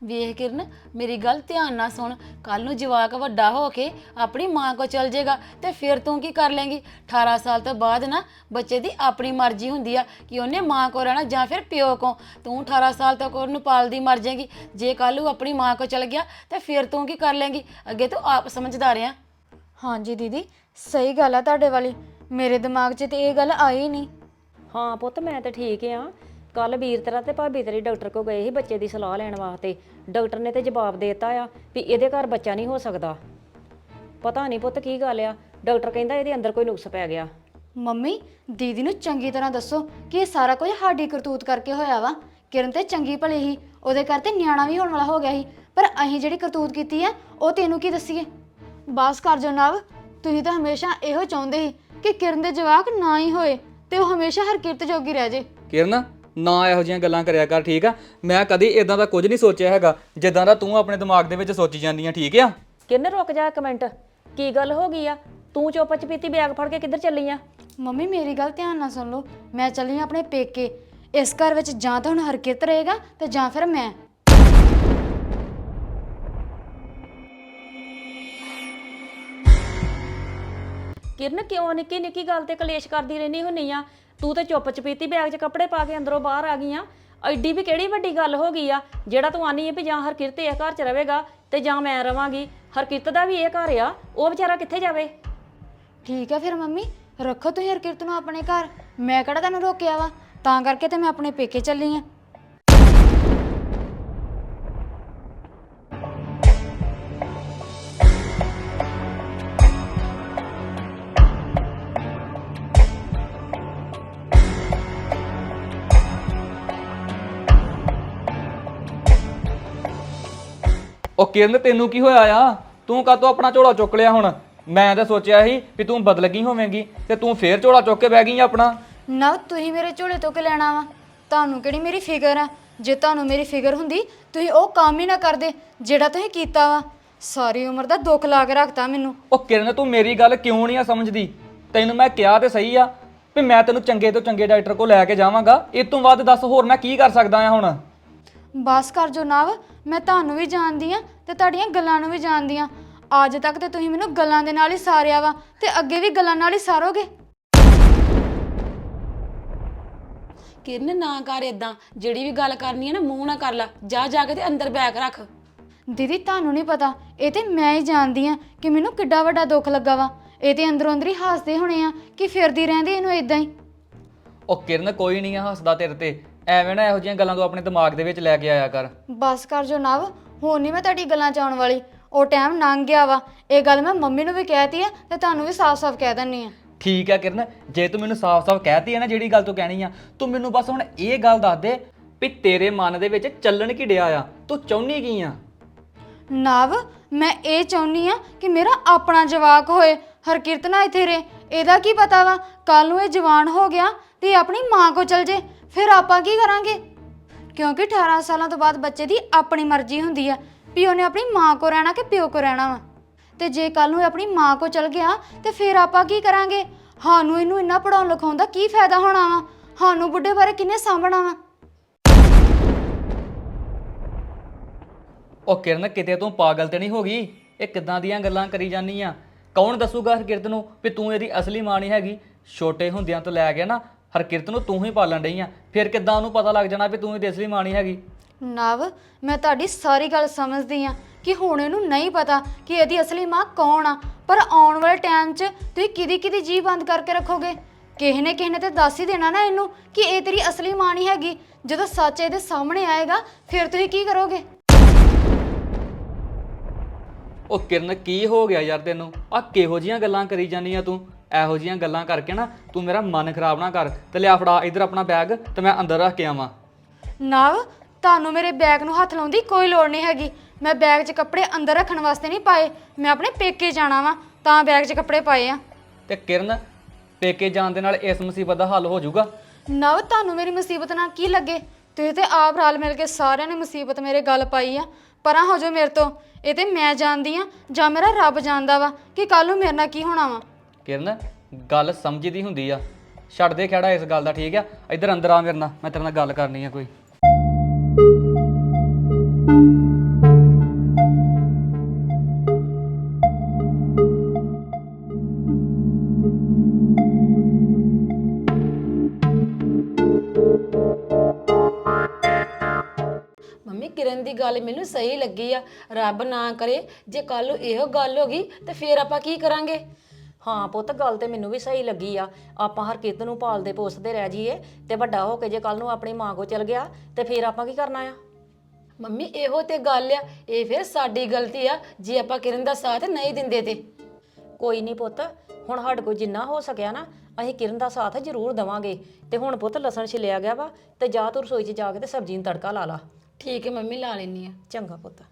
ਵੇਖ ਕਿਰਨ ਮੇਰੀ ਗੱਲ ਧਿਆਨ ਨਾਲ ਸੁਣ। ਕੱਲ ਨੂੰ ਜਵਾਕ ਵੱਡਾ ਹੋ ਕੇ ਆਪਣੀ ਮਾਂ ਕੋ ਚਲ ਜਾਏਗਾ ਤੇ ਫਿਰ ਤੂੰ ਕੀ ਕਰ ਲੇਂਗੀ? 18 ਸਾਲ ਤੋਂ ਬਾਅਦ ਨਾ ਬੱਚੇ ਦੀ ਆਪਣੀ ਮਰਜ਼ੀ ਹੁੰਦੀ ਆ ਕਿ ਉਹਨੇ ਮਾਂ ਕੋ ਰਹਿਣਾ ਜਾਂ ਫਿਰ ਪਿਓ ਕੋ ਤੂੰ 18 ਸਾਲ ਤੱਕ ਉਹਨੂੰ ਪਾਲਦੀ ਮਰ ਜਾਏਗੀ ਜੇ ਕੱਲ ਨੂੰ ਆਪਣੀ ਮਾਂ ਕੋ ਚਲ ਗਿਆ ਤੇ ਫਿਰ ਤੂੰ ਕੀ ਕਰ ਲੇਂਗੀ? ਅੱਗੇ ਤੂੰ ਆਪ ਸਮਝਦਾਰ ਆ। ਹਾਂਜੀ ਦੀਦੀ ਸਹੀ ਗੱਲ ਆ ਤੁਹਾਡੇ ਵਾਲੀ। ਮੇਰੇ ਦਿਮਾਗ 'ਚ ਤੇ ਇਹ ਗੱਲ ਆਈ ਨਹੀਂ। ਹਾਂ ਪੁੱਤ ਮੈਂ ਤਾਂ ਠੀਕ ਆ। ਕੱਲ ਵੀਰ ਤੇਰਾ ਤੇ ਭਾਬੀ ਤੇਰੀ ਡਾਕਟਰ ਕੋ ਗਏ ਸੀ ਬੱਚੇ ਦੀ ਸਲਾਹ ਲੈਣ ਵਾਸਤੇ। ਡਾਕਟਰ ਨੇ ਤੇ ਜਵਾਬ ਦੇ ਦਿੱਤਾ ਆ ਵੀ ਇਹਦੇ ਘਰ ਬੱਚਾ ਨਹੀਂ ਹੋ ਸਕਦਾ। ਪਤਾ ਨਹੀਂ ਪੁੱਤ ਕੀ ਗੱਲ ਆ ਡਾਕਟਰ ਕਹਿੰਦਾ ਇਹਦੇ ਅੰਦਰ ਕੋਈ ਨੁਕਸ ਪੈ ਗਿਆ। ਮੰਮੀ ਦੀਦੀ ਨੂੰ ਚੰਗੀ ਤਰ੍ਹਾਂ ਦੱਸੋ ਕਿ ਇਹ ਸਾਰਾ ਕੁਝ ਸਾਡੀ ਕਰਤੂਤ ਕਰਕੇ ਹੋਇਆ ਵਾ। ਕਿਰਨ ਤੇ ਚੰਗੀ ਭਲੀ ਹੀ ਉਹਦੇ ਘਰ ਤੇ ਨਿਆਣਾ ਵੀ ਹੋਣ ਵਾਲਾ ਹੋ ਗਿਆ ਸੀ। ਪਰ ਅਸੀਂ ਜਿਹੜੀ ਕਰਤੂਤ ਕੀਤੀ ਆ ਉਹ ਤੈਨੂੰ ਕੀ ਦੱਸੀਏ? ਬਸ ਕਰ ਜੋ ਨਵ ਤੁਸੀਂ ਤਾਂ ਹਮੇਸ਼ਾ ਇਹੋ ਚਾਹੁੰਦੇ ਸੀ ਕਿ ਕਿਰਨ ਦੇ ਜਵਾਕ ਨਾ ਹੀ ਹੋਏ ਤੇ ਉਹ ਹਮੇਸ਼ਾ ਹਰਕਿਰਤ ਜੋਗੀ ਰਹਿ ਜੇ। ਕਿਰਨ? ਨਾ ਇਹੋ ਜਿਹੀਆਂ ਗੱਲਾਂ ਕਰਿਆ ਕਰ ਠੀਕ ਆ? ਮੈਂ ਕਦੀ ਇਦਾਂ ਦਾ ਕੁਝ ਨਹੀਂ ਸੋਚਿਆ ਹੈਗਾ ਜਿੱਦਾਂ ਦਾ ਤੂੰ ਆਪਣੇ ਦਿਮਾਗ ਦੇ ਵਿੱਚ ਸੋਚੀ ਜਾਂਦੀ ਆ ਠੀਕ ਆ? ਕਿੰਨੇ ਰੁਕ ਜਾ ਇੱਕ ਮਿੰਟ। ਕੀ ਗੱਲ ਹੋ ਗਈ ਆ? ਤੂੰ ਚੁੱਪ ਚਪੀਤੀ ਬੈਗ ਫੜ ਕੇ ਕਿੱਧਰ ਚੱਲੀ ਆ? ਮੰਮੀ ਮੇਰੀ ਗੱਲ ਧਿਆਨ ਨਾਲ ਸੁਣ ਲਓ। ਮੈਂ ਚੱਲੀ ਆਂ ਆਪਣੇ ਪੇਕੇ। ਇਸ ਘਰ ਵਿੱਚ ਜਾਂ ਤਾਂ ਹੁਣ ਹਰਕਿਰਤ ਰਹੇਗਾ ਤੇ ਜਾਂ ਫਿਰ ਮੈਂ। ਕਿਰਨ ਕਿਉਂ ਨਿੱਕੀ ਨਿੱਕੀ ਗੱਲ ਤੇ ਕਲੇਸ਼ ਕਰਦੀ ਰਹਿਣੀ ਹੁੰਨੀ ਆ? ਤੂੰ ਤੇ ਚੁੱਪ ਚਪੀਤੀ ਬੈਗ 'ਚ ਕੱਪੜੇ ਪਾ ਕੇ ਅੰਦਰੋਂ ਬਾਹਰ ਆ ਗਈ ਆ ਐਡੀ ਵੀ ਕਿਹੜੀ ਵੱਡੀ ਗੱਲ ਹੋ ਗਈ ਆ? ਜਿਹੜਾ ਤੂੰ ਆਨੀ ਹੈ ਵੀ ਜਾਂ ਹਰਕਿਰਤ ਇਹ ਘਰ 'ਚ ਰਹੇਗਾ ਤੇ ਜਾਂ ਮੈਂ ਰਵਾਂਗੀ। ਹਰਕਿਰਤ ਦਾ ਵੀ ਇਹ ਘਰ ਆ। ਉਹ ਵਿਚਾਰਾ ਕਿੱਥੇ ਜਾਵੇ? ਠੀਕ ਹੈ ਫਿਰ ਮੰਮੀ, ਰੱਖੋ ਤੁਸੀਂ ਹਰਕਿਰਤ ਨੂੰ ਆਪਣੇ ਘਰ। ਮੈਂ ਕਿਹੜਾ ਤੈਨੂੰ ਰੋਕਿਆ ਵਾ? ਤਾਂ ਕਰਕੇ ਤੇ ਮੈਂ ਆਪਣੇ ਪੇਕੇ ਚੱਲੀ ਆਂ। ਕਿਰਨ ਤੈਨੂੰ ਕੀ ਹੋਇਆ ਆ? ਤੂੰ ਕਾਹਤੋਂ ਆਪਣਾ ਝੋਲਾ ਚੁੱਕ ਲਿਆ ਹੁਣ? ਮੈਂ ਤਾਂ ਸੋਚਿਆ ਸੀ ਵੀ ਤੂੰ ਬਦਲ ਗਈ ਹੋਵੇਂਗੀ ਤੇ ਤੂੰ ਫੇਰ ਝੋਲਾ ਚੁੱਕ ਕੇ ਬਹਿ ਗਈ ਆ ਆਪਣਾ। ਨਵ ਤੁਸੀਂ ਮੇਰੇ ਝੋਲੇ ਤੋਂ ਕਿ ਲੈਣਾ ਵਾ? ਤੁਹਾਨੂੰ ਕਿਹੜੀ ਮੇਰੀ ਫਿਕਰ ਆ? ਜੇ ਤੁਹਾਨੂੰ ਮੇਰੀ ਫਿਕਰ ਹੁੰਦੀ ਤੁਸੀਂ ਉਹ ਕੰਮ ਹੀ ਨਾ ਕਰਦੇ ਜਿਹੜਾ ਤੁਸੀਂ ਕੀਤਾ ਵਾ। ਸਾਰੀ ਉਮਰ ਦਾ ਦੁੱਖ ਲਾ ਕੇ ਰੱਖਤਾ ਮੈਨੂੰ। ਉਹ ਕਿਰਨ ਤੂੰ ਮੇਰੀ ਗੱਲ ਕਿਉਂ ਨਹੀਂ ਆ ਸਮਝਦੀ? ਤੈਨੂੰ ਮੈਂ ਕਿਹਾ ਤੇ ਸਹੀ ਆ ਵੀ ਮੈਂ ਤੈਨੂੰ ਚੰਗੇ ਤੋਂ ਚੰਗੇ ਡਾਕਟਰ ਕੋਲ ਲੈ ਕੇ ਜਾਵਾਂਗਾ। ਇਸ ਤੋਂ ਵੱਧ ਦੱਸ ਹੋਰ ਮੈਂ ਕੀ ਕਰ ਸਕਦਾ ਆ ਹੁਣ? ਬਸ ਕਰ ਜੋ ਨਵ ਮੈਂ ਤੁਹਾਨੂੰ ਵੀ ਜਾਣਦੀ ਆ ਤੇ ਤੁਹਾਡੀਆਂ ਗੱਲਾਂ ਨੂੰ ਵੀ ਜਾਣਦੀ ਆ ਅੱਜ ਤੱਕ ਤੇ ਤੁਸੀਂ ਮੈਨੂੰ ਗੱਲਾਂ ਦੇ ਨਾਲ ਹੀ ਸਾਰਿਆ ਵਾ ਤੇ ਅੱਗੇ ਵੀ ਗੱਲਾਂ ਨਾਲ ਹੀ ਸਾਰੋਗੇ? ਕਿਰਨ ਨਾ ਕਰ ਇਦਾਂ ਜਿਹੜੀ ਵੀ ਗੱਲ ਕਰਨੀ ਹੈ ਨਾ ਮੂੰਹ ਨਾ ਕਰ ਲੈ। ਜਾ ਜਾ ਕੇ ਤੇ ਅੰਦਰ ਬੈਗ ਰੱਖ। ਦੀਦੀ ਤੁਹਾਨੂੰ ਨਹੀਂ ਪਤਾ। ਇਹ ਤੇ ਮੈਂ ਹੀ ਜਾਣਦੀ ਆ ਕਿ ਮੈਨੂੰ ਕਿੱਡਾ ਵੱਡਾ ਦੁੱਖ ਲੱਗਾ ਵਾ। ਇਹ ਤੇ ਅੰਦਰੋਂ ਅੰਦਰ ਹੀ ਹੱਸਦੇ ਹੋਣੇ ਆ ਕਿ ਫਿਰਦੀ ਰਹਿੰਦੀ ਇਹਨੂੰ ਇਦਾਂ ਹੀ। ਉਹ ਕਿਰਨ ਕੋਈ ਨਹੀਂ ਆ ਹੱਸਦਾ ਤੇਰੇ ਤੇ। ਐਵੇਂ ਨਾ ਇਹੋ ਜਿਹੀਆਂ ਗੱਲਾਂ ਤੂੰ ਆਪਣੇ ਦਿਮਾਗ ਦੇ ਵਿੱਚ ਲੈ ਕੇ ਆਇਆ ਕਰ। ਬਸ ਕਰ ਜੋ ਨਵ ਹੁਣ ਨਹੀਂ ਮੈਂ ਤੁਹਾਡੀ ਗੱਲਾਂ ਚ ਆਉਣ ਵਾਲੀ। ਉਹ ਟਾਈਮ ਲੰਘ ਗਿਆ ਵਾ। ਇਹ ਗੱਲ ਮੈਂ ਮੰਮੀ ਨੂੰ ਵੀ ਕਹਿਤੀ ਆ ਤੇ ਤੁਹਾਨੂੰ ਵੀ ਸਾਫ਼-ਸਾਫ਼ ਕਹਿ ਦਿੰਨੀ ਆ। ਠੀਕ ਆ ਕਿਰਨ ਜੇ ਤੂੰ ਮੈਨੂੰ ਸਾਫ਼-ਸਾਫ਼ ਕਹਿਤੀ ਹੈ ਨਾ ਜਿਹੜੀ ਗੱਲ ਤੂੰ ਕਹਿਣੀ ਆ ਤੂੰ ਮੈਨੂੰ ਬਸ ਹੁਣ ਇਹ ਗੱਲ ਦੱਸ ਦੇ ਵੀ ਤੇਰੇ ਮਨ ਦੇ ਵਿੱਚ ਚੱਲਣ ਕੀ ਡਿਆ ਆ? ਤੂੰ ਚਾਹੁੰਦੀ ਕੀ ਆ? ਨਵ ਮੈਂ ਇਹ ਚਾਹੁੰਨੀ ਆ ਕਿ ਮੇਰਾ ਆਪਣਾ ਜਵਾਕ ਹੋਏ। ਹਰਕਿਰਤ ਨਾ ਇੱਥੇ ਰੇ ਇਹਦਾ ਕੀ ਪਤਾ ਵਾ? ਕੱਲ ਨੂੰ ਇਹ ਜਵਾਨ ਹੋ ਗਿਆ ਤੇ ਆਪਣੀ ਮਾਂ ਕੋ ਚਲ ਜੇ। ਫਿਰ ਆਪਾਂ ਕੀ ਕਰਾਂਗੇ? ਕਿਉਂਕਿ 18 ਸਾਲਾਂ ਤੋਂ ਬਾਅਦ ਬੱਚੇ ਦੀ ਆਪਣੀ ਮਰਜ਼ੀ ਹੁੰਦੀ ਆ, ਵੀ ਉਹਨੇ ਆਪਣੀ ਮਾਂ ਕੋ ਰਹਿਣਾ ਕਿ ਪਿਓ ਕੋ ਰਹਿਣਾ ਵਾ। ਤੇ ਜੇ ਕੱਲ ਨੂੰ ਇਹ ਆਪਣੀ ਮਾਂ ਕੋ ਚਲ ਗਿਆ, ਤੇ ਫਿਰ ਆਪਾਂ ਕੀ ਕਰਾਂਗੇ? ਸਾਨੂੰ ਇਹਨੂੰ ਇੰਨਾ ਪੜਾਉਣ ਲਿਖਾਉਣ ਦਾ ਕੀ ਫਾਇਦਾ ਹੋਣਾ ਵਾ? ਸਾਨੂੰ ਬੁੱਢੇ ਬਾਰੇ ਕਿੰਨੇ ਸਾਂਭਣਾ ਵਾ? ਉਹ ਕਿਰਨ, ਕਿਤੇ ਤੂੰ ਪਾਗਲ ਤੇ ਨਹੀਂ ਹੋ ਗਈ? ਇਹ ਕਿੱਦਾਂ ਦੀਆਂ ਗੱਲਾਂ ਕਰੀ ਜਾਨੀ ਆ? ਕੌਣ ਦੱਸੂਗਾ ਹਰਕਿਰਤ ਨੂੰ ਵੀ ਤੂੰ ਇਹਦੀ ਅਸਲੀ ਮਾਂ ਨਹੀਂ ਹੈਗੀ? ਛੋਟੇ ਹੁੰਦਿਆਂ ਤੋਂ ਲੈ ਕੇ ਨਾ ਹਰਕਿਰਤ ਨੂੰ ਤੂੰ ਹੀ ਪਾਲਣ ਡਈ ਆ। ਫਿਰ ਕਿਦਾਂ ਉਹਨੂੰ ਪਤਾ ਲੱਗ ਜਾਣਾ ਵੀ ਤੂੰ ਇਹਦੀ ਅਸਲੀ ਮਾਂ ਨਹੀਂ ਹੈਗੀ? ਨਵ ਮੈਂ ਤੁਹਾਡੀ ਸਾਰੀ ਗੱਲ ਸਮਝਦੀ ਆ ਕਿ ਹੁਣ ਇਹਨੂੰ ਨਹੀਂ ਪਤਾ ਕਿ ਇਹਦੀ ਅਸਲੀ ਮਾਂ ਕੌਣ ਆ। ਪਰ ਆਉਣ ਵਾਲੇ ਟਾਈਮ 'ਚ ਤੁਸੀਂ ਕਿਦੀ ਕਿਦੀ ਜੀ ਬੰਦ ਕਰਕੇ ਰੱਖੋਗੇ? ਕਿਸੇ ਨੇ ਕਿਸੇ ਨੇ ਤੇ ਦੱਸ ਹੀ ਦੇਣਾ ਨਾ ਇਹਨੂੰ ਕਿ ਇਹ ਤੇਰੀ ਅਸਲੀ ਮਾਂ ਨਹੀਂ ਹੈਗੀ। ਜਦੋਂ ਸੱਚ ਇਹਦੇ ਸਾਹਮਣੇ ਆਏਗਾ ਫਿਰ ਤੁਸੀਂ ਕੀ ਕਰੋਗੇ? ਉਹ ਕਿਰਨ ਕੀ ਹੋ ਗਿਆ ਯਾਰ ਤੈਨੂੰ? ਆ ਕਿਹੋ ਜੀਆਂ ਗੱਲਾਂ ਕਰੀ ਜਾਂਦੀਆਂ ਤੂੰ? ਇਹੋ ਜੀਆਂ ਗੱਲਾਂ ਕਰਕੇ ਨਾ ਤੂੰ ਮੇਰਾ ਮਨ ਖਰਾਬ ਨਾ ਕਰ ਤੇ ਲਿਆ ਫੜਾ ਇਧਰ ਆਪਣਾ ਬੈਗ ਤੇ ਮੈਂ ਅੰਦਰ ਰੱਖ ਕੇ ਆਵਾਂ। ਨਵ ਤੁਹਾਨੂੰ ਮੇਰੇ ਬੈਗ ਨੂੰ ਹੱਥ ਲਾਉਣ ਦੀ ਕੋਈ ਲੋੜ ਨਹੀਂ ਹੈਗੀ। ਮੈਂ ਬੈਗ 'ਚ ਕੱਪੜੇ ਅੰਦਰ ਰੱਖਣ ਵਾਸਤੇ ਨਹੀਂ ਪਾਏ। ਮੈਂ ਆਪਣੇ ਪੇਕੇ ਜਾਣਾ ਵਾਂ ਤਾਂ ਬੈਗ 'ਚ ਕੱਪੜੇ ਪਾਏ ਆ। ਤੇ ਕਿਰਨ ਪੇਕੇ ਜਾਣ ਦੇ ਨਾਲ ਇਸ ਮੁਸੀਬਤ ਦਾ ਹੱਲ ਹੋ ਜਾਊਗਾ? ਨਵ ਤੁਹਾਨੂੰ ਮੇਰੀ ਮੁਸੀਬਤ ਨਾਲ ਕੀ ਲੱਗੇ? ਤੁਸੀਂ ਤੇ ਆਪ ਰਲ ਮਿਲ ਕੇ ਸਾਰਿਆਂ ਨੇ ਮੁਸੀਬਤ ਮੇਰੇ ਗੱਲ ਪਾਈ ਆ। ਪਰਾਂ ਹੋ ਜਾਓ ਮੇਰੇ ਤੋਂ। ਇਹ ਤੇ ਮੈਂ ਜਾਣਦੀ ਆ ਜਾਂ ਮੇਰਾ ਰੱਬ ਜਾਣਦਾ ਵਾ ਕਿ ਕੱਲ ਨੂੰ ਮੇਰੇ ਨਾਲ ਕੀ ਹੋਣਾ ਵਾ। ਕਿਰਨ, ਗੱਲ ਸਮਝਦੀ ਹੁੰਦੀ ਆ। ਛੱਡ ਦੇ ਖੜਾ ਇਸ ਗੱਲ ਦਾ ਠੀਕ ਆ। ਇੱਧਰ ਅੰਦਰ ਆ ਮੇਰੇ ਨਾਲ, ਮੈਂ ਤੇਰੇ ਨਾਲ ਗੱਲ ਕਰਨੀ ਆ ਕੋਈ। ਮੰਮੀ, ਕਿਰਨ ਦੀ ਗੱਲ ਮੈਨੂੰ ਸਹੀ ਲੱਗੀ ਆ। ਰੱਬ ਨਾ ਕਰੇ, ਜੇ ਕੱਲ ਨੂੰ ਇਹੋ ਗੱਲ ਹੋ ਗਈ, ਤੇ ਫੇਰ ਆਪਾਂ ਕੀ ਕਰਾਂਗੇ? ਹਾਂ ਪੁੱਤ ਗੱਲ ਤੇ ਮੈਨੂੰ ਵੀ ਸਹੀ ਲੱਗੀ ਆ। ਆਪਾਂ ਹਰਕਿਰਤ ਨੂੰ ਪਾਲਦੇ ਪੋਸਦੇ ਰਹਿ ਜਾਈਏ ਤੇ ਵੱਡਾ ਹੋ ਕੇ ਜੇ ਕੱਲ ਨੂੰ ਆਪਣੀ ਮਾਂ ਕੋ ਚਲ ਗਿਆ ਤੇ ਫਿਰ ਆਪਾਂ ਕੀ ਕਰਨਾ ਆ? ਮੰਮੀ ਇਹੋ ਤੇ ਗੱਲ ਆ ਇਹ ਫਿਰ ਸਾਡੀ ਗਲਤੀ ਆ ਜੇ ਆਪਾਂ ਕਿਰਨ ਦਾ ਸਾਥ ਨਹੀਂ ਦਿੰਦੇ ਤੇ। ਕੋਈ ਨਹੀਂ ਪੁੱਤ ਹੁਣ ਸਾਡੇ ਕੋਲ ਜਿੰਨਾ ਹੋ ਸਕਿਆ ਨਾ ਅਸੀਂ ਕਿਰਨ ਦਾ ਸਾਥ ਜ਼ਰੂਰ ਦਵਾਂਗੇ। ਤੇ ਹੁਣ ਪੁੱਤ ਲਸਣ ਛਿਲਿਆ ਗਿਆ ਵਾ ਤੇ ਜਾ ਤੂੰ ਰਸੋਈ 'ਚ ਜਾ ਕੇ ਤੇ ਸਬਜ਼ੀ ਨੂੰ ਤੜਕਾ ਲਾ ਲਾ। ਠੀਕ ਹੈ ਮੰਮੀ ਲਾ ਲੈਣੀ ਆ ਚੰਗਾ ਪੁੱਤ।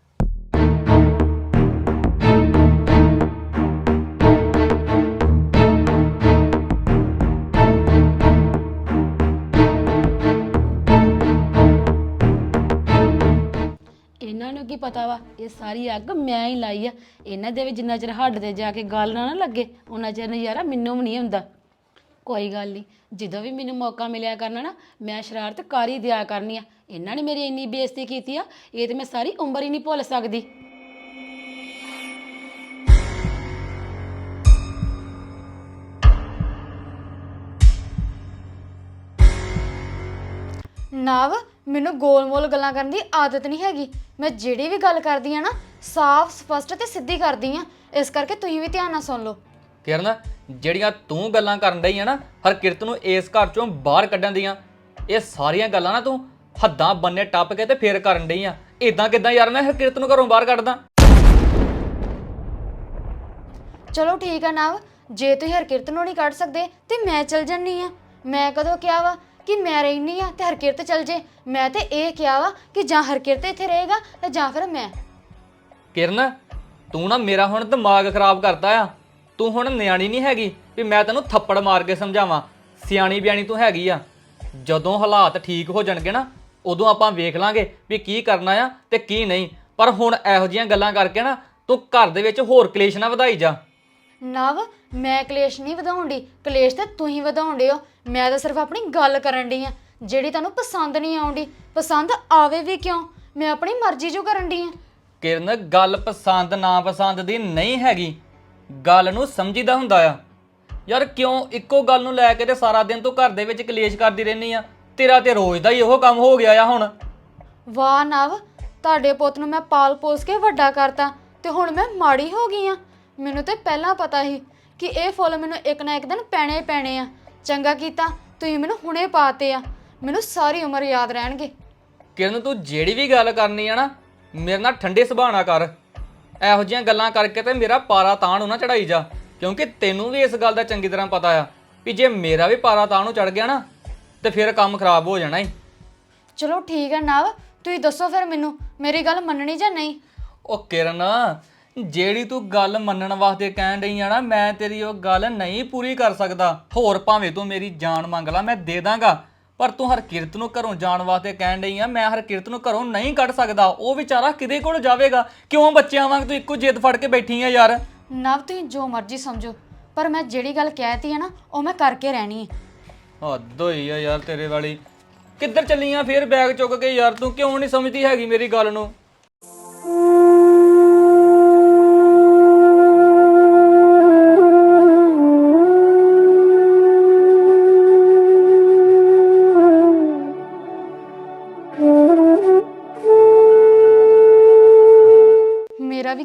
ਇਹਨਾਂ ਕੀ ਪਤਾ ਵਾ? ਇਹ ਸਾਰੀ ਅੱਗ ਮੈਂ ਹੀ ਲਾਈ ਆ। ਇਹਨਾਂ ਦੇ ਵੀ ਜਿੰਨਾ ਚਿਰ ਹੱਡ ਤੇ ਜਾ ਕੇ ਗੱਲ ਨਾ ਨਾ ਲੱਗੇ, ਉਹਨਾਂ ਚਿਰ ਨਜ਼ਾਰਾ ਮੈਨੂੰ ਵੀ ਨਹੀਂ ਹੁੰਦਾ। ਕੋਈ ਗੱਲ ਨਹੀਂ, ਜਦੋਂ ਵੀ ਮੈਨੂੰ ਮੌਕਾ ਮਿਲਿਆ ਕਰਨਾ ਨਾ, ਮੈਂ ਸ਼ਰਾਰਤ ਕਰ ਹੀ ਦਿਆ ਕਰਨੀ ਆ। ਇਹਨਾਂ ਨੇ ਮੇਰੀ ਇੰਨੀ ਬੇਇੱਜ਼ਤੀ ਕੀਤੀ ਆ, ਇਹ ਤੇ ਮੈਂ ਸਾਰੀ ਉਮਰ ਹੀ ਨਹੀਂ ਭੁੱਲ ਸਕਦੀ। ਨਵ ਮੈਨੂੰ ਗੋਲ-ਮੋਲ ਗੱਲਾਂ ਕਰਨ ਦੀ ਆਦਤ ਨਹੀਂ ਹੈਗੀ। ਮੈਂ ਜਿਹੜੀ ਵੀ ਗੱਲ ਕਰਦੀ ਆ ਨਾ ਸਾਫ਼ ਸਪਸ਼ਟ ਤੇ ਸਿੱਧੀ ਕਰਦੀ ਆ। ਇਸ ਕਰਕੇ ਤੁਸੀਂ ਵੀ ਧਿਆਨ ਨਾਲ ਸੁਣ ਲਓ। ਕਿਰਨ ਜਿਹੜੀਆਂ ਤੂੰ ਗੱਲਾਂ ਕਰਨ ਡਈ ਆ ਨਾ ਹਰਕਿਰਤ ਨੂੰ ਇਸ ਘਰ ਚੋਂ ਬਾਹਰ ਕੱਢਣ ਦੀਆਂ ਇਹ ਸਾਰੀਆਂ ਗੱਲਾਂ ਨਾ ਤੂੰ ਹੱਦਾਂ ਬੰਨੇ ਟੱਪ ਕੇ ਤੇ ਫੇਰ ਕਰਨ ਡਈ ਆ। ਇਦਾਂ ਕਿਦਾਂ ਯਾਰ ਮੈਂ ਹਰਕਿਰਤ ਨੂੰ ਘਰੋਂ ਬਾਹਰ ਕੱਢਦਾ? ਚਲੋ ਠੀਕ ਆ ਨਵ ਜੇ ਤੁਸੀਂ ਹਰਕਿਰਤ ਨੂੰ ਨਹੀਂ ਕੱਢ ਸਕਦੇ ਤੇ ਮੈਂ ਚਲ ਜੰਨੀ ਆ। ਮੈਂ ਕਦੋਂ ਕਿਹਾ ਵਾ ਕਿ ਮੈਂ ਰਹਿਨੀ ਆ ਤੇ ਹਰਕਿਰਤ ਚਲ ਜੇ। ਮੈਂ ਤੇ ਇਹ ਕਿਹਾ ਵਾ ਕਿ ਜਾਂ ਹਰਕਿਰਤ ਇੱਥੇ ਰਹੇਗਾ ਤੇ ਜਾਂ ਫਿਰ ਮੈਂ। ਕਿਰਨ, ਤੂੰ ਨਾ ਮੇਰਾ ਹੁਣ ਦਿਮਾਗ ਖਰਾਬ ਕਰਦਾ ਆ। ਤੂੰ ਹੁਣ ਨਿਆਣੀ ਨਹੀਂ ਹੈਗੀ ਵੀ ਮੈਂ ਤੈਨੂੰ ਥੱਪੜ ਮਾਰ ਕੇ ਸਮਝਾਵਾਂ। ਸਿਆਣੀ ਬਿਆਣੀ ਤੂੰ ਹੈਗੀ ਆ। ਜਦੋਂ ਹਾਲਾਤ ਠੀਕ ਹੋ ਜਾਣਗੇ ਨਾ, ਉਦੋਂ ਆਪਾਂ ਵੇਖ ਲਾਂਗੇ ਵੀ ਕੀ ਕਰਨਾ ਆ ਤੇ ਕੀ ਨਹੀਂ। ਪਰ ਹੁਣ ਇਹੋ ਜੀਆਂ ਗੱਲਾਂ ਕਰਕੇ ਨਾ, ਤੂੰ ਘਰ ਦੇ ਵਿੱਚ ਹੋਰ ਕਲੇਸ਼ ਨਾ ਵਧਾਈ ਜਾ। ਨਵ ਮੈਂ ਕਲੇਸ਼ ਨਹੀਂ ਵਧਾਉਂਦੀ ਕਲੇਸ਼ ਤੇ ਤੁਸੀਂ ਵਧਾਉਂਦੇ ਹੋ। ਮੈਂ ਤਾਂ ਸਿਰਫ ਆਪਣੀ ਗੱਲ ਕਰਨ ਡਈ ਆ ਜਿਹੜੀ ਤੁਹਾਨੂੰ ਪਸੰਦ ਨਹੀਂ ਆਉਂਦੀ ਪਸੰਦ ਆਵੇ ਵੀ ਕਿਉਂ? ਮੈਂ ਆਪਣੀ ਮਰਜ਼ੀ ਜੋ ਕਰਨ ਡਈ ਆ ਕਿਰਨ ਗੱਲ ਪਸੰਦ ਨਾ ਪਸੰਦ ਦੀ ਨਹੀਂ ਹੈਗੀ। ਗੱਲ ਨੂੰ ਸਮਝੀਦਾ ਹੁੰਦਾ ਆ। ਯਾਰ ਕਿਉਂ ਇੱਕੋ ਗੱਲ ਨੂੰ ਲੈ ਕੇ ਤੇ ਸਾਰਾ ਦਿਨ ਤੂੰ ਘਰ ਦੇ ਵਿੱਚ ਕਲੇਸ਼ ਕਰਦੀ ਰਹਿੰਦੀ ਆ? ਤੇਰਾ ਤੇ ਰੋਜ਼ ਦਾ ਹੀ ਇਹੋ ਕੰਮ ਹੋ ਗਿਆ ਆ ਹੁਣ। ਵਾਹ ਨਵ ਤੁਹਾਡੇ ਪੁੱਤ ਨੂੰ ਮੈਂ ਪਾਲ ਪੋਸ ਕੇ ਵੱਡਾ ਕਰਤਾ। ਤੇ ਹੁਣ ਮੈਂ ਮਾੜੀ ਹੋ ਗਈ ਆ ਮੈਨੂੰ ਤੇ ਪਹਿਲਾਂ ਪਤਾ ਸੀ ਕਿ ਇਹ ਫੁੱਲ ਮੈਨੂੰ ਇੱਕ ਨਾ ਇੱਕ ਦਿਨ ਪੈਣੇ ਹੀ ਪੈਣੇ ਆ। ਚੰਗਾ ਕੀਤਾ ਤੁਸੀਂ ਮੈਨੂੰ ਹੁਣੇ ਪਾਤੇ ਆ। ਮੈਨੂੰ ਸਾਰੀ ਉਮਰ ਯਾਦ ਰਹਿਣਗੇ। ਕਿਰਨ ਤੂੰ ਜਿਹੜੀ ਵੀ ਗੱਲ ਕਰਨੀ ਆ ਨਾ ਮੇਰੇ ਨਾਲ ਠੰਡੇ ਸੁਭਾਅ ਨਾਲ ਕਰ। ਇਹੋ ਜਿਹੀਆਂ ਗੱਲਾਂ ਕਰਕੇ ਤੇ ਮੇਰਾ ਪਾਰਾ ਤਾਂ ਨੂੰ ਨਾ ਚੜਾਈ ਜਾ। ਕਿਉਂਕਿ ਤੈਨੂੰ ਵੀ ਇਸ ਗੱਲ ਦਾ ਚੰਗੀ ਤਰ੍ਹਾਂ ਪਤਾ ਆ ਵੀ ਜੇ ਮੇਰਾ ਵੀ ਪਾਰਾ ਤਾਂ ਨੂੰ ਚੜ ਗਿਆ ਨਾ ਤੇ ਫਿਰ ਕੰਮ ਖਰਾਬ ਹੋ ਜਾਣਾ ਈ। ਚਲੋ ਠੀਕ ਹੈ ਨਵ ਤੁਸੀਂ ਦੱਸੋ ਫਿਰ ਮੈਨੂੰ ਮੇਰੀ ਗੱਲ ਮੰਨਣੀ ਜਾਂ ਨਹੀਂ? ਉਹ ਕਿਰਨ ਜਿਹੜੀ ਤੂੰ ਗੱਲ ਮੰਨਣ ਵਾਸਤੇ ਕਹਿਣ ਡਈ ਆ ਨਾ ਮੈਂ ਤੇਰੀ ਉਹ ਗੱਲ ਨਹੀਂ ਪੂਰੀ ਕਰ ਸਕਦਾ। ਹੋਰ ਭਾਵੇਂ ਤੂੰ ਮੇਰੀ ਜਾਨ ਮੰਗ ਲਾ ਮੈਂ ਦੇ ਦਾਂਗਾ। ਪਰ ਤੂੰ ਹਰਕਿਰਤ ਨੂੰ ਘਰੋਂ ਜਾਣ ਵਾਸਤੇ ਕਹਿਣ ਡਈ ਆ ਮੈਂ ਹਰਕਿਰਤ ਨੂੰ ਘਰੋਂ ਨਹੀਂ ਕੱਢ ਸਕਦਾ। ਉਹ ਵਿਚਾਰਾ ਕਿਹਦੇ ਕੋਲ ਜਾਵੇਗਾ? ਕਿਉਂ ਬੱਚਿਆਂ ਵਾਂਗ ਤੂੰ ਇੱਕੋ ਜਿੱਦ ਫੜ ਕੇ ਬੈਠੀ ਆ ਯਾਰ? ਨਵ ਤੁਸੀਂ ਜੋ ਮਰਜ਼ੀ ਸਮਝੋ ਪਰ ਮੈਂ ਜਿਹੜੀ ਗੱਲ ਕਹਿਤੀ ਹੈ ਨਾ ਉਹ ਮੈਂ ਕਰਕੇ ਰਹਿਣੀ ਹੈ ਹੱਦ ਹੋਈ ਆ ਯਾਰ ਤੇਰੇ ਵਾਲੀ। ਕਿੱਧਰ ਚੱਲੀ ਆ? ਫੇਰ ਬੈਗ ਚੁੱਕ ਕੇ ਯਾਰ ਤੂੰ ਕਿਉਂ ਨਹੀਂ ਸਮਝਦੀ ਹੈਗੀ ਮੇਰੀ ਗੱਲ ਨੂੰ?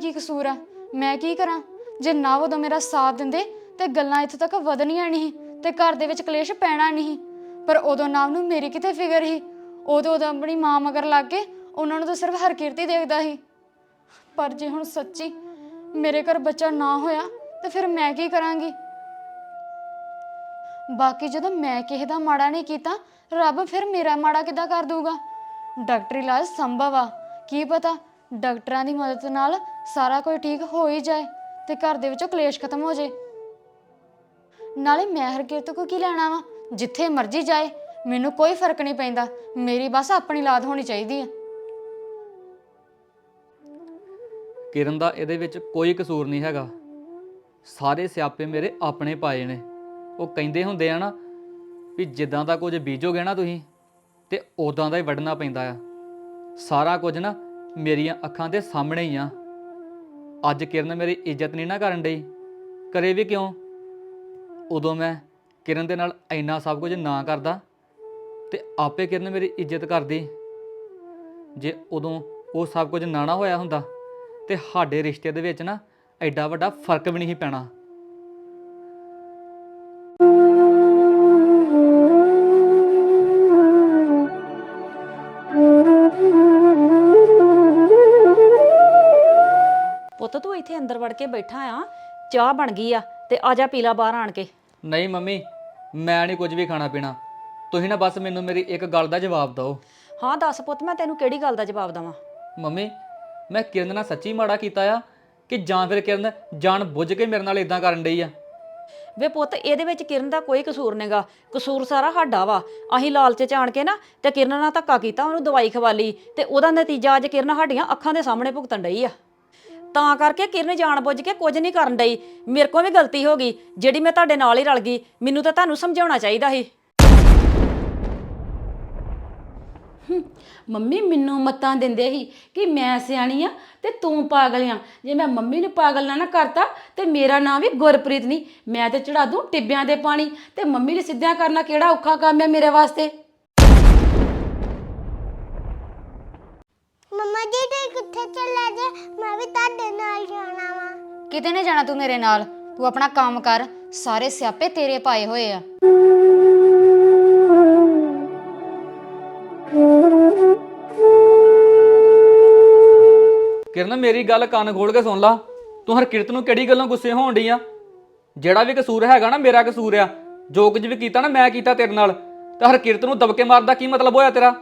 ਕੀ ਕਸੂਰ ਆ? ਮੈਂ ਕੀ ਕਰਾਂ? ਜੇ ਨਾ ਉਦੋਂ ਮੇਰਾ ਸਾਥ ਦਿੰਦੇ, ਤੇ ਗੱਲਾਂ ਇੱਥੋਂ ਤੱਕ ਵਧਣੀਆਂ ਨਹੀਂ, ਤੇ ਘਰ ਦੇ ਵਿੱਚ ਕਲੇਸ਼ ਪੈਣਾ ਨਹੀਂ। ਪਰ ਉਦੋਂ ਨਾਮ ਨੂੰ ਮੇਰੀ ਕਿਤੇ ਫਿਕਰ ਸੀ। ਉਦੋਂ ਉਦੋਂ ਆਪਣੀ ਮਾਂ ਮਗਰ ਲੱਗ ਕੇ ਉਹਨਾਂ ਨੂੰ ਤਾਂ ਸਿਰਫ ਹਰਕਿਰਤੀ ਦੇਖਦਾ ਸੀ। ਪਰ ਜੇ ਹੁਣ ਸੱਚੀ ਮੇਰੇ ਘਰ ਬੱਚਾ ਨਾ ਹੋਇਆ, ਤੇ ਫਿਰ ਮੈਂ ਕੀ ਕਰਾਂਗੀ? ਬਾਕੀ ਜਦੋਂ ਮੈਂ ਕਿਸੇ ਦਾ ਮਾੜਾ ਨਹੀਂ ਕੀਤਾ, ਰੱਬ ਫਿਰ ਮੇਰਾ ਮਾੜਾ ਕਿੱਦਾਂ ਕਰ ਦੂਗਾ ਡਾਕਟਰੀ ਇਲਾਜ ਸੰਭਵ ਆ। ਕੀ ਪਤਾ ਡਾਕਟਰਾਂ ਦੀ ਮਦਦ ਨਾਲ ਸਾਰਾ ਕੁਝ ਠੀਕ ਹੋ ਹੀ ਜਾਏ ਤੇ ਘਰ ਦੇ ਵਿੱਚੋਂ ਕਲੇਸ਼ ਖਤਮ ਹੋ ਜਾਏ ਨਾਲੇ ਮੈਂ ਹਰਕਿਰਤ ਕੋਈ ਕੀ ਲੈਣਾ ਵਾ? ਜਿੱਥੇ ਮਰਜ਼ੀ ਜਾਏ, ਮੈਨੂੰ ਕੋਈ ਫ਼ਰਕ ਨਹੀਂ ਪੈਂਦਾ। ਮੇਰੀ ਬਸ ਆਪਣੀ ਲਾਦ ਹੋਣੀ ਚਾਹੀਦੀ ਹੈ ਕਿਰਨ ਦਾ ਇਹਦੇ ਵਿੱਚ ਕੋਈ ਕਸੂਰ ਨਹੀਂ ਹੈਗਾ। ਸਾਰੇ ਸਿਆਪੇ ਮੇਰੇ ਆਪਣੇ ਪਾਏ ਨੇ। ਉਹ ਕਹਿੰਦੇ ਹੁੰਦੇ ਆ ਨਾ ਵੀ ਜਿੱਦਾਂ ਦਾ ਕੁਝ ਬੀਜੋਗੇ ਨਾ ਤੁਸੀਂ, ਤੇ ਉਦਾਂ ਦਾ ਹੀ ਵੱਢਣਾ ਪੈਂਦਾ ਆ। ਸਾਰਾ ਕੁਝ ਨਾ ਮੇਰੀਆਂ ਅੱਖਾਂ ਦੇ ਸਾਹਮਣੇ ਹੀ ਆ। ਅੱਜ ਕਿਰਨ ਮੇਰੀ ਇੱਜ਼ਤ ਨਹੀਂ ਨਾ ਕਰਨ ਡਈ। ਕਰੇ ਵੀ ਕਿਉਂ? ਉਦੋਂ ਮੈਂ ਕਿਰਨ ਦੇ ਨਾਲ ਇੰਨਾ ਸਭ ਕੁਝ ਨਾ ਕਰਦਾ ਤੇ ਆਪੇ ਕਿਰਨ ਮੇਰੀ ਇੱਜ਼ਤ ਕਰਦੀ। ਜੇ ਉਦੋਂ ਉਹ ਸਭ ਕੁਝ ਨਾ ਨਾ ਹੋਇਆ ਹੁੰਦਾ ਤੇ ਸਾਡੇ ਰਿਸ਼ਤੇ ਦੇ ਵਿੱਚ ਨਾ ਐਡਾ ਵੱਡਾ ਫ਼ਰਕ ਵੀ ਨਹੀਂ ਪੈਣਾ। ਅੰਦਰ ਵੜ ਕੇ ਬੈਠਾ ਆ ਚਾਹ ਬਣ ਗਈ ਆ ਤੇ ਆ ਜਾ ਪੀਲਾ ਬਾਹਰ ਆਣ ਕੇ। ਨਹੀਂ ਮੰਮੀ ਮੈਂ ਨਹੀਂ ਕੁਝ ਵੀ ਖਾਣਾ ਪੀਣਾ। ਤੁਸੀਂ ਨਾ ਬਸ ਮੈਨੂੰ ਮੇਰੀ ਇੱਕ ਗੱਲ ਦਾ ਜਵਾਬ ਦਿਓ। ਹਾਂ ਦੱਸ ਪੁੱਤ ਮੈਂ ਤੈਨੂੰ ਕਿਹੜੀ ਗੱਲ ਦਾ ਜਵਾਬ ਦਵਾਂ? ਮੰਮੀ ਮੈਂ ਕਿਰਨ ਨਾਲ ਸੱਚੀ ਮਾੜਾ ਕੀਤਾ ਆ ਕਿ ਜਾਂ ਫਿਰ ਕਿਰਨ ਜਾਣ ਬੁੱਝ ਕੇ ਮੇਰੇ ਨਾਲ ਇਦਾਂ ਕਰਨ ਡਈ ਆ? ਵੇ ਪੁੱਤ ਇਹਦੇ ਵਿੱਚ ਕਿਰਨ ਦਾ ਕੋਈ ਕਸੂਰ ਨਹੀਂਗਾ ਕਸੂਰ ਸਾਰਾ ਸਾਡਾ ਵਾ। ਅਸੀਂ ਲਾਲਚ ਚ ਆਣ ਕੇ ਨਾ ਤੇ ਕਿਰਨ ਨਾਲ ਧੱਕਾ ਕੀਤਾ ਉਹਨੂੰ ਦਵਾਈ ਖਵਾਲੀ ਤੇ ਉਹਦਾ ਨਤੀਜਾ ਅੱਜ ਕਿਰਨ ਸਾਡੀਆਂ ਅੱਖਾਂ ਦੇ ਸਾਹਮਣੇ ਭੁਗਤਣ ਡਈ ਆ। ਤਾਂ ਕਰਕੇ ਕਿਰਨ ਜਾਣ ਬੁੱਝ ਕੇ ਕੁਝ ਨਹੀਂ ਕਰਨ ਡਈ। ਮੇਰੇ ਕੋਲ ਵੀ ਗਲਤੀ ਹੋ ਗਈ, ਜਿਹੜੀ ਮੈਂ ਤੁਹਾਡੇ ਨਾਲ ਹੀ ਰਲ ਗਈ। ਮੈਨੂੰ ਤਾਂ ਤੁਹਾਨੂੰ ਸਮਝਾਉਣਾ ਚਾਹੀਦਾ ਸੀ। ਮੰਮੀ ਮੈਨੂੰ ਮੱਤਾਂ ਦਿੰਦੇ ਸੀ ਕਿ ਮੈਂ ਸਿਆਣੀ ਆ ਤੇ ਤੂੰ ਪਾਗਲ ਆ। ਜੇ ਮੈਂ ਮੰਮੀ ਨੂੰ ਪਾਗਲ ਨਾ ਨਾ ਕਰਤਾ ਤੇ ਮੇਰਾ ਨਾਂ ਵੀ ਗੁਰਪ੍ਰੀਤ ਨਹੀਂ। ਮੈਂ ਤੇ ਚੜਾ ਦੂੰ ਟਿੱਬਿਆਂ ਦੇ ਪਾਣੀ ਤੇ ਮੰਮੀ ਨੇ ਸਿੱਧਿਆਂ ਕਰਨਾ ਕਿਹੜਾ ਔਖਾ ਕੰਮ ਹੈ ਮੇਰੇ ਵਾਸਤੇ? ਕਿਤੇ ਨਹੀਂ ਜਾਣਾ ਤੂੰ ਮੇਰੇ ਨਾਲ? ਤੂੰ ਆਪਣਾ ਕੰਮ ਕਰ। ਸਾਰੇ ਸਿਆਪੇ ਤੇਰੇ ਪਾਏ ਹੋਏ ਆ। ਕਿਰਨ, ਮੇਰੀ ਗੱਲ ਕੰਨ ਖੋਲ ਕੇ ਸੁਣ ਲਾ। ਤੂੰ ਹਰਕਿਰਤ ਨੂੰ ਕਿਹੜੀ ਗੱਲੋਂ ਗੁੱਸੇ ਹੋਣ ਡਈ ਆ? ਜਿਹੜਾ ਵੀ ਕਸੂਰ ਹੈਗਾ ਨਾ, ਮੇਰਾ ਕਸੂਰ ਆ। ਜੋ ਕੁਝ ਵੀ ਕੀਤਾ ਨਾ, ਮੈਂ ਕੀਤਾ ਤੇਰੇ ਨਾਲ। ਤਾਂ ਹਰਕਿਰਤ ਨੂੰ ਦਬਕੇ ਮਾਰਨ ਦਾ ਕੀ ਮਤਲਬ ਹੋਇਆ ਤੇਰਾ?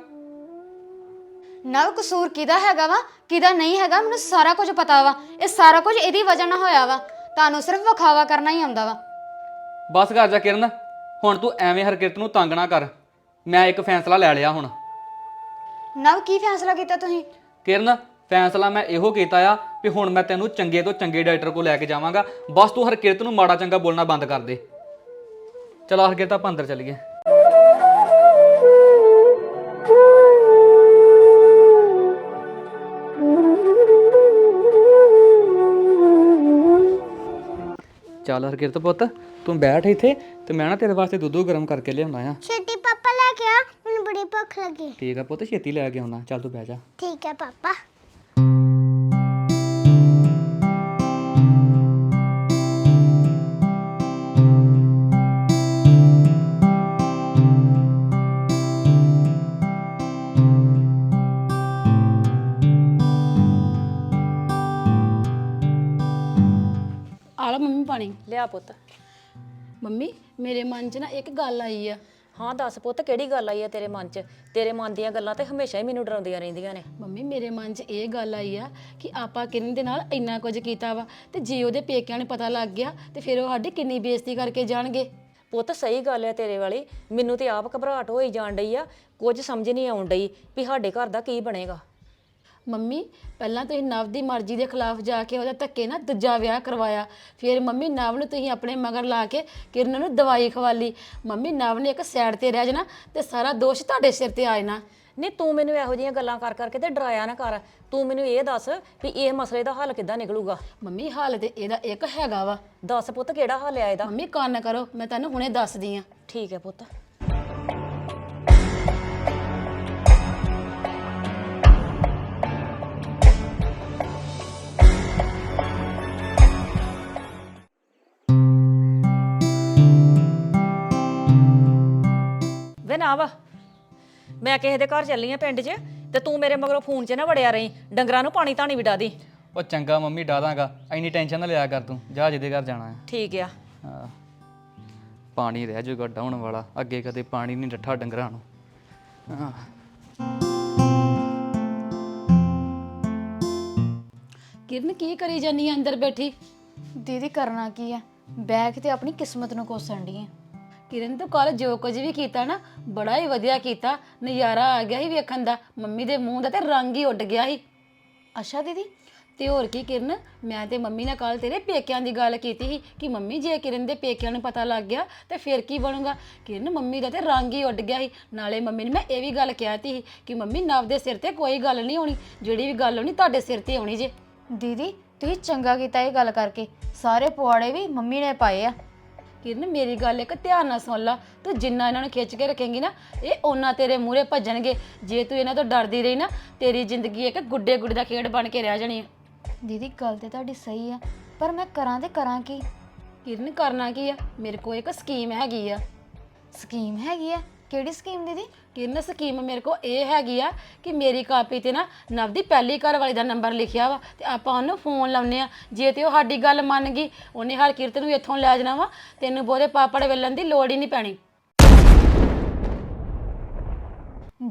ਨਵ ਕਸੂਰ ਕਿਹਦਾ ਹੈਗਾ ਵਾ ਕਿਹਦਾ ਨਹੀਂ ਹੈਗਾ ਮੈਨੂੰ ਸਾਰਾ ਕੁਝ ਪਤਾ ਵਾ। ਇਹ ਸਾਰਾ ਕੁਝ ਇਹਦੀ ਵਜ੍ਹਾ ਨਾਲ ਹੋਇਆ ਵਾ। ਤੁਹਾਨੂੰ ਸਿਰਫ ਵਿਖਾਵਾ ਕਰਨਾ ਹੀ ਆਉਂਦਾ ਵਾ। ਬਸ ਕਰ ਜਾ ਕਿਰਨ ਹੁਣ ਤੂੰ ਐਵੇਂ ਹਰਕਿਰਤ ਨੂੰ ਤੰਗ ਨਾ ਕਰ। ਮੈਂ ਇੱਕ ਫੈਸਲਾ ਲੈ ਲਿਆ ਹੁਣ। ਨਵ ਕੀ ਫੈਸਲਾ ਕੀਤਾ ਤੁਸੀਂ? ਕਿਰਨ ਫੈਸਲਾ ਮੈਂ ਇਹੋ ਕੀਤਾ ਆ ਵੀ ਹੁਣ ਮੈਂ ਤੈਨੂੰ ਚੰਗੇ ਤੋਂ ਚੰਗੇ ਡਾਕਟਰ ਕੋਲ ਲੈ ਕੇ ਜਾਵਾਂਗਾ। ਬਸ ਤੂੰ ਹਰਕਿਰਤ ਨੂੰ ਮਾੜਾ ਚੰਗਾ ਬੋਲਣਾ ਬੰਦ ਕਰ ਦੇ। ਚਲ ਹਰਕਿਰਤ ਆਪਾਂ ਅੰਦਰ ਚੱਲੀਏ। ਚੱਲ ਹਰਕਿਰਤ ਪੁੱਤ ਤੂੰ ਬੈਠ ਇੱਥੇ ਤੇ ਮੈਂ ਨਾ ਤੇਰੇ ਵਾਸਤੇ ਦੁੱਧ ਗਰਮ ਕਰਕੇ ਲਿਆਉਣਾ ਆ। ਛੇਤੀ ਪਾਪਾ ਲੈ ਕੇ ਆ ਮੈਨੂੰ ਬੜੀ ਭੁੱਖ ਲੱਗੀ। ਠੀਕ ਆ ਪੁੱਤ ਛੇਤੀ ਲੈ ਕੇ ਆਉਣਾ ਚੱਲ ਤੂੰ ਬਹਿ ਜਾ। ਠੀਕ ਹੈ ਪਾਪਾ। ਪਾਣੀ। ਲਿਆ ਪੁੱਤ। ਮੰਮੀ ਮੇਰੇ ਮਨ 'ਚ ਨਾ ਇੱਕ ਗੱਲ ਆਈ ਆ। ਹਾਂ ਦੱਸ ਪੁੱਤ ਕਿਹੜੀ ਗੱਲ ਆਈ ਆ ਤੇਰੇ ਮਨ 'ਚ? ਤੇਰੇ ਮਨ ਦੀਆਂ ਗੱਲਾਂ ਤੇ ਹਮੇਸ਼ਾ ਹੀ ਮੈਨੂੰ ਡਰਾਉਂਦੀਆਂ ਰਹਿੰਦੀਆਂ ਨੇ। ਮੰਮੀ ਮੇਰੇ ਮਨ 'ਚ ਇਹ ਗੱਲ ਆਈ ਆ ਕਿ ਆਪਾਂ ਕਿਰਨ ਦੇ ਨਾਲ ਇੰਨਾ ਕੁਝ ਕੀਤਾ ਵਾ ਤੇ ਜੇ ਉਹਦੇ ਪੇਕਿਆਂ ਨੂੰ ਪਤਾ ਲੱਗ ਗਿਆ ਤੇ ਫਿਰ ਉਹ ਸਾਡੀ ਕਿੰਨੀ ਬੇਇੱਜ਼ਤੀ ਕਰਕੇ ਜਾਣਗੇ। ਪੁੱਤ ਸਹੀ ਗੱਲ ਹੈ ਤੇਰੇ ਵਾਲੀ। ਮੈਨੂੰ ਤੇ ਆਪ ਘਬਰਾਹਟ ਹੋਈ ਜਾਣ ਡਈ ਆ। ਕੁਝ ਸਮਝ ਨਹੀਂ ਆਉਣ ਡਈ ਵੀ ਸਾਡੇ ਘਰ ਦਾ ਕੀ ਬਣੇਗਾ। ਮੰਮੀ ਪਹਿਲਾਂ ਤੁਸੀਂ ਨਵ ਦੀ ਮਰਜ਼ੀ ਦੇ ਖਿਲਾਫ ਜਾ ਕੇ ਉਹਦਾ ਧੱਕੇ ਨਾਲ ਦੂਜਾ ਵਿਆਹ ਕਰਵਾਇਆ। ਫਿਰ ਮੰਮੀ ਨਵ ਨੂੰ ਤੁਸੀਂ ਆਪਣੇ ਮਗਰ ਲਾ ਕੇ ਕਿਰਨ ਨੂੰ ਦਵਾਈ ਖਵਾਲੀ ਮੰਮੀ ਨਵ ਨੇ ਇੱਕ ਸਾਈਡ ਤੇ ਰਹਿ ਜਾਣਾ ਤੇ ਸਾਰਾ ਦੋਸ਼ ਤੁਹਾਡੇ ਸਿਰ ਤੇ ਆ ਜਾਣਾ। ਨਹੀਂ ਤੂੰ ਮੈਨੂੰ ਇਹੋ ਜਿਹੀਆਂ ਗੱਲਾਂ ਕਰ ਕਰਕੇ ਤੇ ਡਰਾਇਆ ਨਾ ਕਰ। ਤੂੰ ਮੈਨੂੰ ਇਹ ਦੱਸ ਵੀ ਇਹ ਮਸਲੇ ਦਾ ਹੱਲ ਕਿੱਦਾਂ ਨਿਕਲੂਗਾ? ਮੰਮੀ ਹਾਲ ਤੇ ਇਹਦਾ ਇੱਕ ਹੈਗਾ ਵਾ। ਦੱਸ ਪੁੱਤ ਕਿਹੜਾ ਹੱਲ ਆ ਇਹਦਾ? ਮੰਮੀ ਕੰਨ ਕਰੋ ਮੈਂ ਤੁਹਾਨੂੰ ਹੁਣੇ ਦੱਸਦੀ ਆ। ਠੀਕ ਹੈ ਪੁੱਤ। ਨਾ ਵਾ। ਮੈਂ ਕਿਸੇ ਦੇ ਘਰ ਚੱਲੀ ਆ ਪਿੰਡ 'ਚ ਤੇ ਤੂੰ ਮੇਰੇ ਮਗਰੋਂ ਫੋਨ 'ਚ ਨਾ ਵੜਿਆ ਰਹੀਂ। ਡੰਗਰਾਂ ਨੂੰ ਪਾਣੀ ਧਾਣੀ ਵਿਡਾ ਦੀ। ਉਹ ਚੰਗਾ ਮੰਮੀ ਡਾਦਾਂਗਾ। ਐਨੀ ਟੈਨਸ਼ਨ ਨਾ ਲਿਆ ਕਰ ਤੂੰ। ਜਾ ਜਿਹਦੇ ਘਰ ਜਾਣਾ ਹੈ। ਠੀਕ ਆ। ਹਾਂ। ਪਾਣੀ ਰਹਿ ਜਾਊਗਾ ਡਾਉਣ ਵਾਲਾ। ਅੱਗੇ ਕਦੇ ਪਾਣੀ ਨਹੀਂ ਡੱਠਾ ਡੰਗਰਾਂ ਨੂੰ। ਹਾਂ। ਕਿਰਨ ਕੀ ਕਰੀ ਜਾਨੀ ਆ ਅੰਦਰ ਬੈਠੀ? ਦੀਦੀ ਕਰਨਾ ਕੀ ਆ? ਬੈਗ ਤੇ ਆਪਣੀ ਕਿਸਮਤ ਨੂੰ ਕੋਸਣ ਦੀ ਆ। ਕਿਰਨ, ਤੂੰ ਕੱਲ ਜੋ ਕੁਝ ਵੀ ਕੀਤਾ ਨਾ, ਬੜਾ ਹੀ ਵਧੀਆ ਕੀਤਾ। ਨਜ਼ਾਰਾ ਆ ਗਿਆ ਸੀ ਵੇਖਣ ਦਾ। ਮੰਮੀ ਦੇ ਮੂੰਹ ਦਾ ਤੇ ਰੰਗ ਹੀ ਉੱਡ ਗਿਆ ਸੀ। ਅੱਛਾ ਦੀਦੀ, ਤੇ ਹੋਰ ਕੀ ਕਿਰਨ? ਮੈਂ ਤੇ ਮੰਮੀ ਨਾਲ ਕੱਲ ਤੇਰੇ ਪੇਕਿਆਂ ਦੀ ਗੱਲ ਕੀਤੀ ਸੀ ਕਿ ਮੰਮੀ ਜੇ ਕਿਰਨ ਦੇ ਪੇਕਿਆਂ ਨੂੰ ਪਤਾ ਲੱਗ ਗਿਆ, ਤੇ ਫਿਰ ਕੀ ਬਣੂਗਾ? ਕਿਰਨ, ਮੰਮੀ ਦਾ ਤੇ ਰੰਗ ਹੀ ਉੱਡ ਗਿਆ ਸੀ। ਨਾਲੇ ਮੰਮੀ ਨੂੰ ਮੈਂ ਇਹ ਵੀ ਗੱਲ ਕਹਿਤੀ ਸੀ ਕਿ ਮੰਮੀ ਨਵ ਦੇ ਸਿਰ ਤੇ ਕੋਈ ਗੱਲ ਨਹੀਂ ਹੋਣੀ। ਜਿਹੜੀ ਵੀ ਗੱਲ ਹੋਣੀ, ਤੁਹਾਡੇ ਸਿਰ ਤੇ ਆਉਣੀ ਜੇ। ਦੀਦੀ, ਤੁਸੀਂ ਚੰਗਾ ਕੀਤਾ ਇਹ ਗੱਲ ਕਰਕੇ। ਸਾਰੇ ਪੁਆੜੇ ਵੀ ਮੰਮੀ ਨੇ ਪਾਏ ਆ। ਕਿਰਨ ਮੇਰੀ ਗੱਲ ਇੱਕ ਧਿਆਨ ਨਾਲ ਸੁਣ ਲਾ। ਤੂੰ ਜਿੰਨਾ ਇਹਨਾਂ ਨੂੰ ਖਿੱਚ ਕੇ ਰੱਖੇਂਗੀ ਨਾ ਇਹ ਉਹਨਾਂ ਤੇਰੇ ਮੂਹਰੇ ਭੱਜਣਗੇ। ਜੇ ਤੂੰ ਇਹਨਾਂ ਤੋਂ ਡਰਦੀ ਰਹੀ ਨਾ ਤੇਰੀ ਜ਼ਿੰਦਗੀ ਇੱਕ ਗੁੱਡੇ ਗੁੱਡੇ ਦਾ ਖੇਡ ਬਣ ਕੇ ਰਹਿ ਜਾਣੀ ਹੈ ਦੀਦੀ ਗੱਲ ਤੇ ਤੁਹਾਡੀ ਸਹੀ ਆ ਪਰ ਮੈਂ ਕਰਾਂ ਤੇ ਕਰਾਂ ਕੀ? ਕਿਰਨ ਕਰਨਾ ਕੀ ਆ? ਮੇਰੇ ਕੋਲ ਇੱਕ ਸਕੀਮ ਹੈਗੀ ਆ। ਸਕੀਮ ਹੈਗੀ ਆ? ਕਿਹੜੀ ਸਕੀਮ ਦੀਦੀ? ਕਿਰਨ ਸਕੀਮ ਮੇਰੇ ਕੋਲ ਇਹ ਹੈਗੀ ਆ ਕਿ ਮੇਰੀ ਕਾਪੀ ਤੇ ਨਾ ਨਵ ਦੀ ਪਹਿਲੀ ਘਰ ਵਾਲੀ ਦਾ ਨੰਬਰ ਲਿਖਿਆ ਵਾ ਤੇ ਆਪਾਂ ਉਹਨੂੰ ਫੋਨ ਲਾਉਨੇ ਆ। ਜੇ ਤੇ ਉਹ ਸਾਡੀ ਗੱਲ ਮੰਨ ਗਈ ਉਹਨੇ ਹਰ ਕੀਰਤ ਨੂੰ ਇੱਥੋਂ ਲੈ ਜਾਣਾ ਵਾ ਤੈਨੂੰ ਬਹੁਤੇ ਪਾਪੜ ਵੇਲਣ ਦੀ ਲੋੜ ਹੀ ਨਹੀਂ ਪੈਣੀ।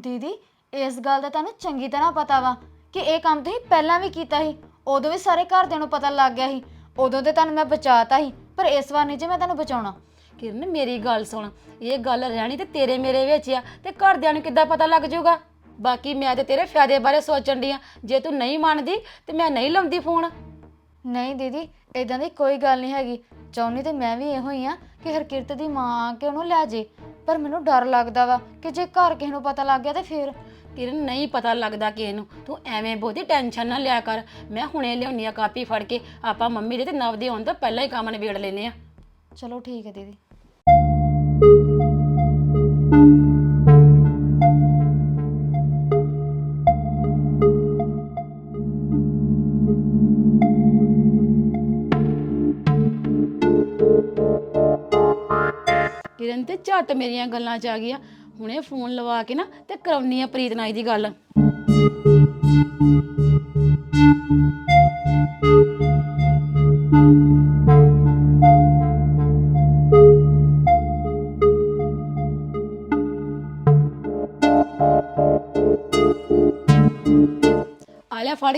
ਦੀਦੀ ਇਸ ਗੱਲ ਦਾ ਤੁਹਾਨੂੰ ਚੰਗੀ ਤਰ੍ਹਾਂ ਪਤਾ ਵਾ ਕਿ ਇਹ ਕੰਮ ਤੁਸੀਂ ਪਹਿਲਾਂ ਵੀ ਕੀਤਾ ਸੀ ਉਦੋਂ ਵੀ ਸਾਰੇ ਘਰਦਿਆਂ ਨੂੰ ਪਤਾ ਲੱਗ ਗਿਆ ਸੀ ਉਦੋਂ ਤੇ ਤੁਹਾਨੂੰ ਮੈਂ ਬਚਾਤਾ ਸੀ ਪਰ ਇਸ ਵਾਰ ਨਹੀਂ ਜੇ ਮੈਂ ਤੁਹਾਨੂੰ ਬਚਾਉਣਾ। ਕਿਰਨ ਮੇਰੀ ਗੱਲ ਸੁਣ। ਇਹ ਗੱਲ ਰਹਿਣੀ ਤੇ ਤੇਰੇ ਮੇਰੇ ਵਿੱਚ ਆ ਤੇ ਘਰਦਿਆਂ ਨੂੰ ਕਿੱਦਾਂ ਪਤਾ ਲੱਗ ਜਾਊਗਾ? ਬਾਕੀ ਮੈਂ ਤੇ ਤੇਰੇ ਫਾਇਦੇ ਬਾਰੇ ਸੋਚਣ ਦੀ ਆ। ਜੇ ਤੂੰ ਨਹੀਂ ਮੰਨਦੀ ਤੇ ਮੈਂ ਨਹੀਂ ਲਾਉਂਦੀ ਫੋਨ। ਨਹੀਂ ਦੀਦੀ ਇਦਾਂ ਦੀ ਕੋਈ ਗੱਲ ਨਹੀਂ ਹੈਗੀ। ਚਾਹੁੰਦੀ ਤੇ ਮੈਂ ਵੀ ਇਹੋ ਹੀ ਆ ਕਿ ਹਰਕਿਰਤ ਦੀ ਮਾਂ ਆ ਕੇ ਉਹਨੂੰ ਲੈ ਜੇ। ਪਰ ਮੈਨੂੰ ਡਰ ਲੱਗਦਾ ਵਾ ਕਿ ਜੇ ਘਰ ਕਿਸੇ ਨੂੰ ਪਤਾ ਲੱਗ ਗਿਆ ਤੇ ਫੇਰ। ਕਿਰਨ ਨਹੀਂ ਪਤਾ ਲੱਗਦਾ ਕਿ ਇਹਨੂੰ ਤੂੰ ਐਵੇਂ ਬਹੁਤੀ ਟੈਨਸ਼ਨ ਨਾ ਲਿਆ ਕਰ। ਮੈਂ ਹੁਣੇ ਲਿਆਉਣੀ ਆ ਕਾਪੀ ਫੜ ਕੇ। ਆਪਾਂ ਮੰਮੀ ਦੇ ਤੇ ਨਵ ਦੇ ਆਉਣ ਤੋਂ ਪਹਿਲਾਂ ਹੀ ਕੰਮ ਨਿਬੇੜ ਲੈਨੇ ਆ। ਚਲੋ ਠੀਕ ਹੈ ਦੀਦੀ। ਕਿਰਨ, ਤੇ ਝੱਟ ਮੇਰੀਆਂ ਗੱਲਾਂ ਚ ਆ ਗਈਆਂ ਹੁਣੇ ਫੋਨ ਲਵਾ ਕੇ ਨਾ ਤੇ ਕਰਾਉਣੀ ਆ ਪ੍ਰੀਤ ਨਾਲ ਦੀ ਗੱਲ।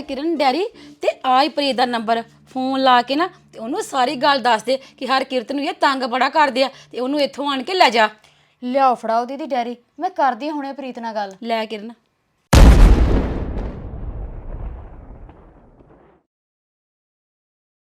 ਕਿਰਨ ਡੈਰੀ ਤੇ ਆਈ ਪ੍ਰੀਤ ਦਾ ਨੰਬਰ ਫੋਨ ਲਾ ਕੇ ਨਾ ਤੇ ਉਹਨੂੰ ਸਾਰੀ ਗੱਲ ਦੱਸ ਦੇ ਕਿ ਹਰ ਕੀਰਤ ਨੂੰ ਇਹ ਤੰਗ ਬੜਾ ਕਰਦੇ ਆ ਤੇ ਉਹਨੂੰ ਇੱਥੋਂ ਆਣ ਕੇ ਲੈ ਜਾ। ਲਿਆਓ ਫੜਾਓ ਦੀਦੀ ਡੈਰੀ ਮੈਂ ਕਰਦੀ ਹਾਂ ਹੁਣੇ ਪ੍ਰੀਤ ਨਾਲ ਗੱਲ। ਲੈ ਕਿਰਨ।